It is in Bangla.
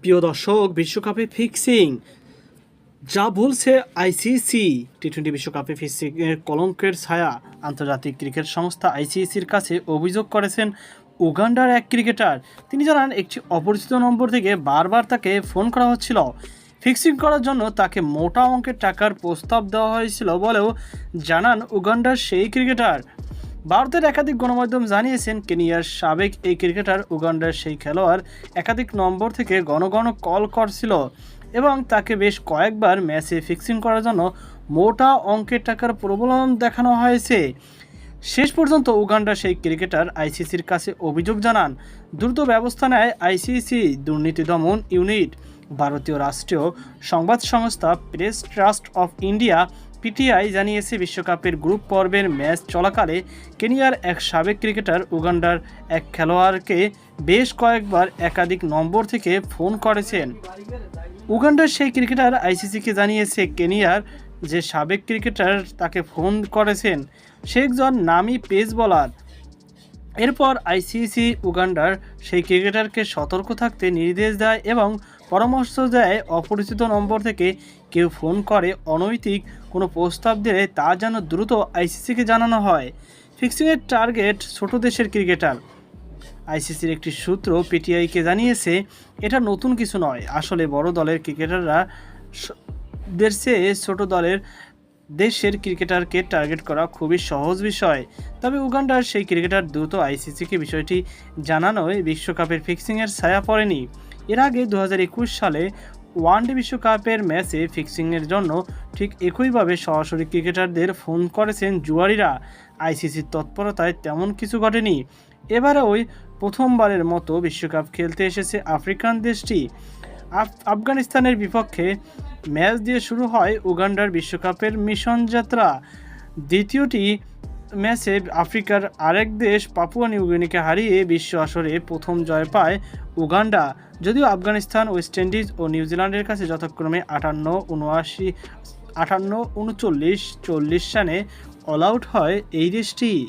প্রিয় দর্শক, বিশ্বকাপে ফিক্সিং। যা বলছে আইসিসি টি টোয়েন্টি বিশ্বকাপে ফিক্সিংয়ের কলঙ্কের ছায়া। আন্তর্জাতিক ক্রিকেট সংস্থা আইসিসির কাছে অভিযোগ করেছেন, উগান্ডার এক ক্রিকেটার। তিনি জানান, একটি অপরিচিত নম্বর থেকে বারবার তাকে ফোন করা হচ্ছিল। ফিক্সিং করার জন্য তাকে মোটা অঙ্কের টাকার প্রস্তাব দেওয়া হয়েছিল বলেও জানান উগান্ডার সেই ক্রিকেটার। ভারতের একাধিক গণমাধ্যম জানিয়েছেন, কেনিয়ার সাবেক এই ক্রিকেটার উগান্ডার সেই খেলোয়াড় একাধিক নম্বর থেকে ঘন কল করছিল এবং তাকে বেশ কয়েকবার ম্যাচে ফিক্সিং করার জন্য মোটা অঙ্কের টাকার প্রবলন দেখানো হয়েছে। শেষ পর্যন্ত উগান্ডার সেই ক্রিকেটার আইসিসির কাছে অভিযোগ জানান, দ্রুত ব্যবস্থা নেয় আইসিসি দুর্নীতি দমন ইউনিট। ভারতীয় রাষ্ট্রীয় সংবাদ সংস্থা Press Trust of India PTI জানিয়েছে বিশ্বকাপের গ্রুপ পর্বের ম্যাচ চলাকালে কেনিয়ার এক সাবেক ক্রিকেটার উগান্ডার এক খেলোয়াড়কে বেশ কয়েকবার একাধিক নম্বর থেকে ফোন করেছেন। উগান্ডার সেই ক্রিকেটার আইসিসিকে জানিয়েছে কেনিয়ার যে সাবেক ক্রিকেটার তাকে ফোন করেছেন, সে একজন নামি পেস বলার। এরপর আইসিসি উগান্ডার সেই ক্রিকেটারকে সতর্ক থাকতে নির্দেশ দেয় এবং পরামর্শ দেয় অপরিচিত নম্বর থেকে কেউ ফোন করে অনৈতিক কোনো প্রস্তাব দিলে তা যেন দ্রুত আইসিসিকে জানানো হয়। ফিক্সিংয়ের টার্গেট ছোট দেশের ক্রিকেটার। আইসিসির একটি সূত্র পিটিআইকে জানিয়েছে, এটা নতুন কিছু নয়। আসলে বড় দলের ক্রিকেটাররা চেয়ে ছোট দলের দেশের ক্রিকেটারকে টার্গেট করা খুবই সহজ বিষয়। তবে উগান্ডার সেই ক্রিকেটার দ্রুত আইসিসিকে বিষয়টি জানানোয় বিশ্বকাপের ফিক্সিংয়ের ছায়া পড়েনি। এর আগে দু হাজার একুশ সালে ওয়ানডে বিশ্বকাপের ম্যাচে ফিক্সিংয়ের জন্য ঠিক একইভাবে সরাসরি ক্রিকেটারদের ফোন করেছেন জুয়ারিরা। আইসিসির তৎপরতায় তেমন কিছু ঘটেনি। এবারে ওই প্রথমবারের মতো বিশ্বকাপ খেলতে এসেছে আফ্রিকান দেশটি। আফগানিস্তানের বিপক্ষে ম্যাচ দিয়ে শুরু হয় উগান্ডার বিশ্বকাপের মিশন যাত্রা। দ্বিতীয়টি ম্যাচে আফ্রিকার আরেক দেশ পাপুয়া নিউগিনিকে হারিয়ে বিশ্ব আসরে প্রথম জয় পায় উগান্ডা। যদিও আফগানিস্তান, ওয়েস্ট ইন্ডিজ ও নিউজিল্যান্ডের কাছে যথাক্রমে আটান্ন, উনআশি, আটান্ন, উনচল্লিশ, চল্লিশ রানে অল আউট হয় এই দেশটি।